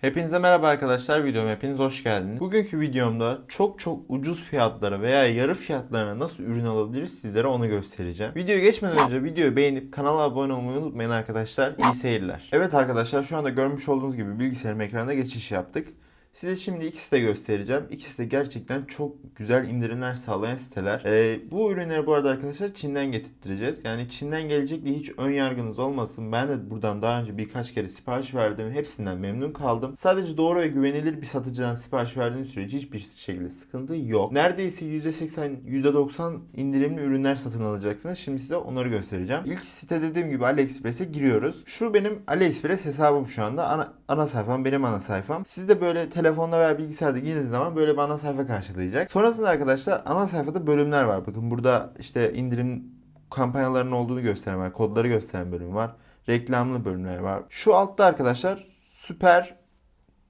Hepinize merhaba arkadaşlar videoma hepiniz hoş geldiniz. Bugünkü videomda çok çok ucuz fiyatlara veya yarı fiyatlarına nasıl ürün alabiliriz sizlere onu göstereceğim. Videoya geçmeden önce videoyu beğenip kanala abone olmayı unutmayın arkadaşlar. İyi seyirler. Evet arkadaşlar şu anda görmüş olduğunuz gibi bilgisayarım ekranına geçiş yaptık. Size şimdi iki site göstereceğim. İkisi de gerçekten çok güzel indirimler sağlayan siteler. Ee, bu ürünleri bu arada arkadaşlar Çin'den getirttireceğiz. Yani Çin'den gelecek diye hiç ön yargınız olmasın. Ben de buradan daha önce birkaç kere sipariş verdim. Hepsinden memnun kaldım. Sadece doğru ve güvenilir bir satıcıdan sipariş verdiğiniz sürece hiçbir şekilde sıkıntı yok. Neredeyse %80, %90 indirimli ürünler satın alacaksınız. Şimdi size onları göstereceğim. İlk site dediğim gibi AliExpress'e giriyoruz. Şu benim AliExpress hesabım şu anda. Ana, ana sayfam benim ana sayfam. Siz de böyle telefonda veya bilgisayarda girdiğiniz zaman böyle bir ana sayfa karşılayacak. Sonrasında arkadaşlar ana sayfada bölümler var. Bakın burada işte indirim kampanyalarının olduğunu gösteren var. Kodları gösteren bölüm var. Reklamlı bölümler var. Şu altta arkadaşlar Süper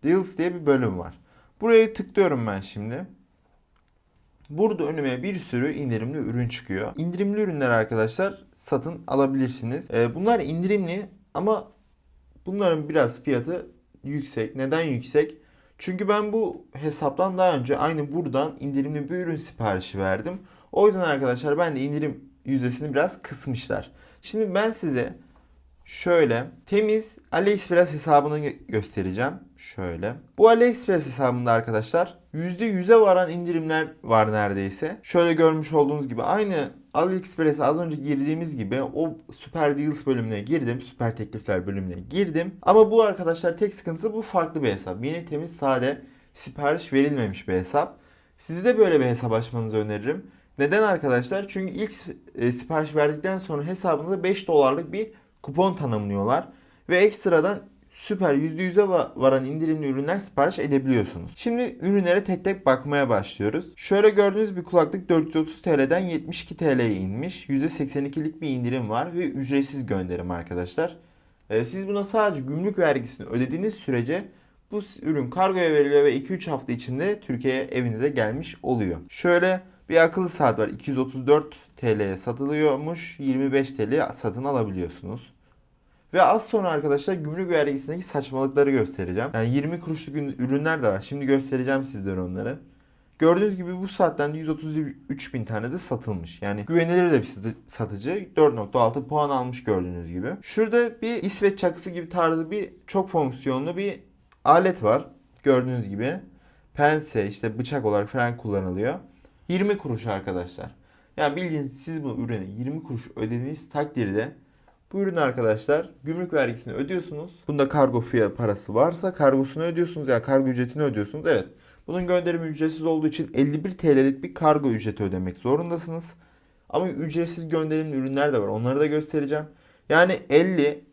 Deals diye bir bölüm var. Buraya tıklıyorum ben şimdi. Burada önüme bir sürü indirimli ürün çıkıyor. İndirimli ürünler arkadaşlar satın alabilirsiniz. Ee, bunlar indirimli ama bunların biraz fiyatı yüksek. Neden yüksek? Çünkü ben bu hesaptan daha önce aynı buradan indirimli bir ürün siparişi verdim. O yüzden arkadaşlar ben de indirim yüzdesini biraz kısmışlar. Şimdi ben size şöyle temiz AliExpress hesabını gö- göstereceğim. Şöyle. Bu AliExpress hesabında arkadaşlar %100'e varan indirimler var neredeyse. Şöyle görmüş olduğunuz gibi aynı AliExpress'e az önce girdiğimiz gibi o Super Deals bölümüne girdim. Süper teklifler bölümüne girdim. Ama bu arkadaşlar tek sıkıntısı bu farklı bir hesap. Yeni temiz sade sipariş verilmemiş bir hesap. Sizi de böyle bir hesap açmanızı öneririm. Neden arkadaşlar? Çünkü ilk e, sipariş verdikten sonra hesabınıza 5 dolarlık bir kupon tanımlıyorlar. Ve ekstradan süper %100'e va- varan indirimli ürünler sipariş edebiliyorsunuz. Şimdi ürünlere tek tek bakmaya başlıyoruz. Şöyle gördüğünüz bir kulaklık 430 TL'den 72 TL'ye inmiş. %82'lik bir indirim var ve ücretsiz gönderim arkadaşlar. Ee, siz buna sadece gümrük vergisini ödediğiniz sürece bu ürün kargoya veriliyor ve 2-3 hafta içinde Türkiye'ye evinize gelmiş oluyor. Şöyle bir akıllı saat var 234 TL'ye satılıyormuş 25 TL satın alabiliyorsunuz. Ve az sonra arkadaşlar gümrük vergisindeki saçmalıkları göstereceğim. Yani 20 kuruşluk ün- ürünler de var. Şimdi göstereceğim sizlere onları. Gördüğünüz gibi bu saatten de 133 bin tane de satılmış. Yani güvenilir de bir satı- satıcı. 4.6 puan almış gördüğünüz gibi. Şurada bir İsveç çakısı gibi tarzı bir çok fonksiyonlu bir alet var. Gördüğünüz gibi. Pense işte bıçak olarak falan kullanılıyor. 20 kuruş arkadaşlar. Yani bildiğiniz siz bu ürüne 20 kuruş ödediğiniz takdirde bu ürün arkadaşlar gümrük vergisini ödüyorsunuz. Bunda kargo fiyat parası varsa kargosunu ödüyorsunuz. Yani kargo ücretini ödüyorsunuz. Evet. Bunun gönderimi ücretsiz olduğu için 51 TL'lik bir kargo ücreti ödemek zorundasınız. Ama ücretsiz gönderimli ürünler de var. Onları da göstereceğim. Yani 50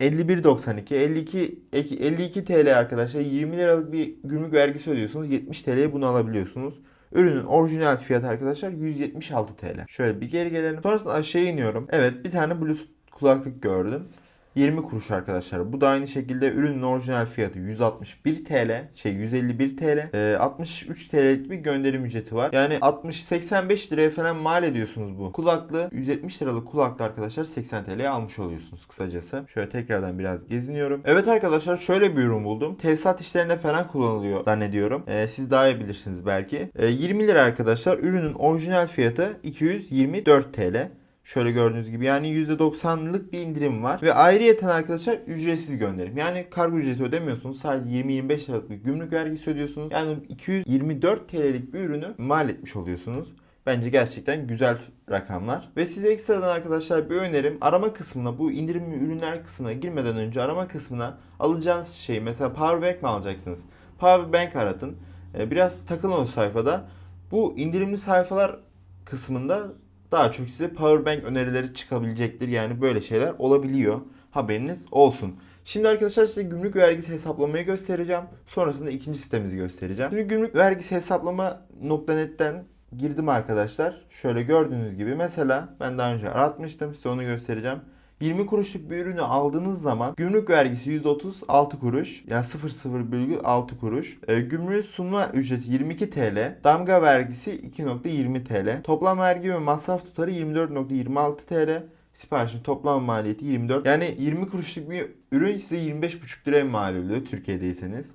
51.92 52 52 TL arkadaşlar 20 liralık bir gümrük vergisi ödüyorsunuz. 70 TL'ye bunu alabiliyorsunuz. Ürünün orijinal fiyatı arkadaşlar 176 TL. Şöyle bir geri gelelim. Sonrasında aşağı iniyorum. Evet bir tane Bluetooth kulaklık gördüm. 20 kuruş arkadaşlar. Bu da aynı şekilde ürünün orijinal fiyatı 161 TL, şey 151 TL, e, 63 TL'lik bir gönderim ücreti var. Yani 60 85 liraya falan mal ediyorsunuz bu. Kulaklığı 170 liralık kulaklı arkadaşlar 80 TL'ye almış oluyorsunuz kısacası. Şöyle tekrardan biraz geziniyorum. Evet arkadaşlar şöyle bir ürün buldum. Tesisat işlerinde falan kullanılıyor zannediyorum. E, siz daha iyi bilirsiniz belki. E, 20 lira arkadaşlar. Ürünün orijinal fiyatı 224 TL. Şöyle gördüğünüz gibi yani %90'lık bir indirim var. Ve ayrıyeten arkadaşlar ücretsiz gönderim. Yani kargo ücreti ödemiyorsunuz. Sadece 20-25 liralık bir gümrük vergisi ödüyorsunuz. Yani 224 TL'lik bir ürünü mal etmiş oluyorsunuz. Bence gerçekten güzel rakamlar. Ve size ekstradan arkadaşlar bir önerim. Arama kısmına bu indirimli ürünler kısmına girmeden önce arama kısmına alacağınız şey mesela powerbank mi alacaksınız? Powerbank aratın. Ee, Biraz takılın o sayfada. Bu indirimli sayfalar kısmında daha çok size powerbank önerileri çıkabilecektir. Yani böyle şeyler olabiliyor. Haberiniz olsun. Şimdi arkadaşlar size gümrük vergisi hesaplamayı göstereceğim. Sonrasında ikinci sitemizi göstereceğim. Şimdi gümrük vergisi hesaplama.net'ten girdim arkadaşlar. Şöyle gördüğünüz gibi mesela ben daha önce aratmıştım. Size onu göstereceğim. 20 kuruşluk bir ürünü aldığınız zaman gümrük vergisi %36 kuruş yani 0,06 kuruş. E, gümrüğü sunma ücreti 22 TL. Damga vergisi 2.20 TL. Toplam vergi ve masraf tutarı 24.26 TL. siparişin toplam maliyeti 24. Yani 20 kuruşluk bir ürün size 25,5 liraya mal oluyor Türkiye'deyseniz.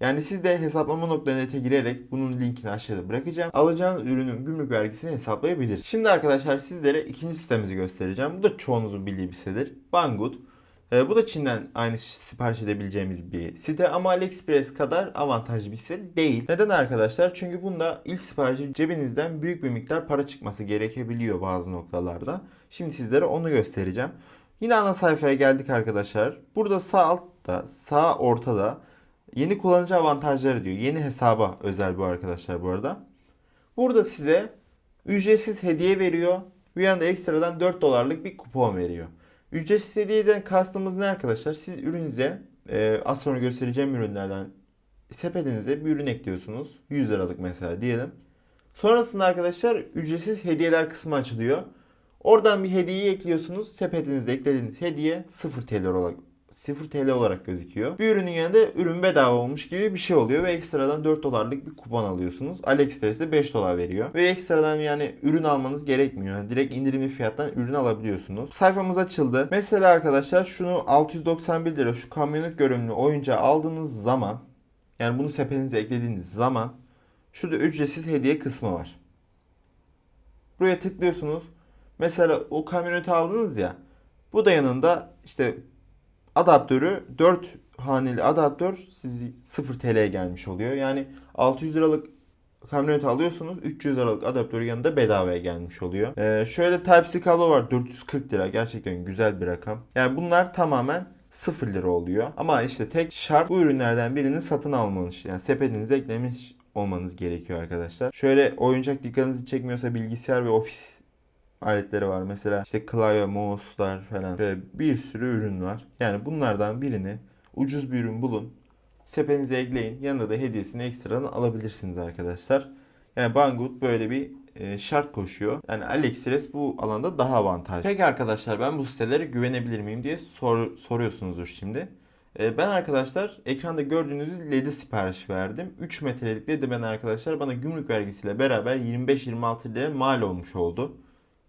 Yani siz de hesaplama.net'e girerek bunun linkini aşağıda bırakacağım. Alacağınız ürünün gümrük vergisini hesaplayabilir. Şimdi arkadaşlar sizlere ikinci sitemizi göstereceğim. Bu da çoğunuzun bildiği bir sitedir. Banggood. Ee, bu da Çin'den aynı sipariş edebileceğimiz bir site ama AliExpress kadar avantajlı bir site değil. Neden arkadaşlar? Çünkü bunda ilk siparişi cebinizden büyük bir miktar para çıkması gerekebiliyor bazı noktalarda. Şimdi sizlere onu göstereceğim. Yine ana sayfaya geldik arkadaşlar. Burada sağ altta, sağ ortada yeni kullanıcı avantajları diyor. Yeni hesaba özel bu arkadaşlar bu arada. Burada size ücretsiz hediye veriyor. Bir yanda ekstradan 4 dolarlık bir kupon veriyor. Ücretsiz hediyeden kastımız ne arkadaşlar? Siz ürünüze e, az sonra göstereceğim ürünlerden sepetinize bir ürün ekliyorsunuz. 100 liralık mesela diyelim. Sonrasında arkadaşlar ücretsiz hediyeler kısmı açılıyor. Oradan bir hediyeyi ekliyorsunuz. Sepetinizde eklediğiniz hediye 0 TL olarak 0 TL olarak gözüküyor. Bir ürünün yanında ürün bedava olmuş gibi bir şey oluyor ve ekstradan 4 dolarlık bir kupon alıyorsunuz. AliExpress'te 5 dolar veriyor. Ve ekstradan yani ürün almanız gerekmiyor. Yani direkt indirimli fiyattan ürün alabiliyorsunuz. Sayfamız açıldı. Mesela arkadaşlar şunu 691 lira şu kamyonet görünümlü oyuncağı aldığınız zaman yani bunu sepetinize eklediğiniz zaman şurada ücretsiz hediye kısmı var. Buraya tıklıyorsunuz. Mesela o kamyoneti aldınız ya. Bu da yanında işte adaptörü 4 haneli adaptör sizi 0 TL'ye gelmiş oluyor. Yani 600 liralık kamyonet alıyorsunuz 300 liralık adaptörü yanında bedavaya gelmiş oluyor. Ee, şöyle Type-C kablo var 440 lira gerçekten güzel bir rakam. Yani bunlar tamamen 0 lira oluyor. Ama işte tek şart bu ürünlerden birini satın almanız. Yani sepetinize eklemiş olmanız gerekiyor arkadaşlar. Şöyle oyuncak dikkatinizi çekmiyorsa bilgisayar ve ofis aletleri var. Mesela işte klavye, mouse'lar falan ve bir sürü ürün var. Yani bunlardan birini ucuz bir ürün bulun. Sepetinize ekleyin. Yanında da hediyesini ekstradan alabilirsiniz arkadaşlar. Yani Banggood böyle bir e, şart koşuyor. Yani AliExpress bu alanda daha avantajlı. Peki arkadaşlar ben bu sitelere güvenebilir miyim diye sor, soruyorsunuzdur şimdi. E, ben arkadaşlar ekranda gördüğünüz LED'i sipariş verdim. 3 metrelik LED'i ben arkadaşlar bana gümrük vergisiyle beraber 25-26 liraya mal olmuş oldu.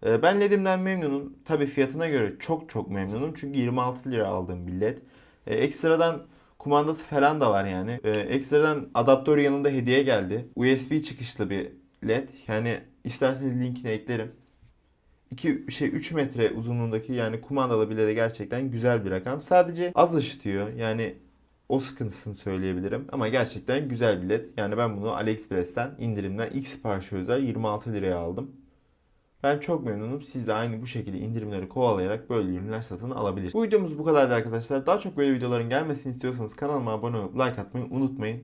Ee, Ben LED'imden memnunum. Tabii fiyatına göre çok çok memnunum. Çünkü 26 lira aldığım bir LED. Ee, ekstradan kumandası falan da var yani. Ee, ekstradan adaptör yanında hediye geldi. USB çıkışlı bir LED. Yani isterseniz linkini eklerim. 2 şey 3 metre uzunluğundaki yani kumandalı bir LED'e gerçekten güzel bir rakam. Sadece az ışıtıyor. Yani o sıkıntısını söyleyebilirim. Ama gerçekten güzel bir LED. Yani ben bunu AliExpress'ten indirimden ilk siparişi özel 26 liraya aldım. Ben çok memnunum. Siz de aynı bu şekilde indirimleri kovalayarak böyle ürünler satın alabilirsiniz. Bu videomuz bu kadardı arkadaşlar. Daha çok böyle videoların gelmesini istiyorsanız kanalıma abone olup like atmayı unutmayın.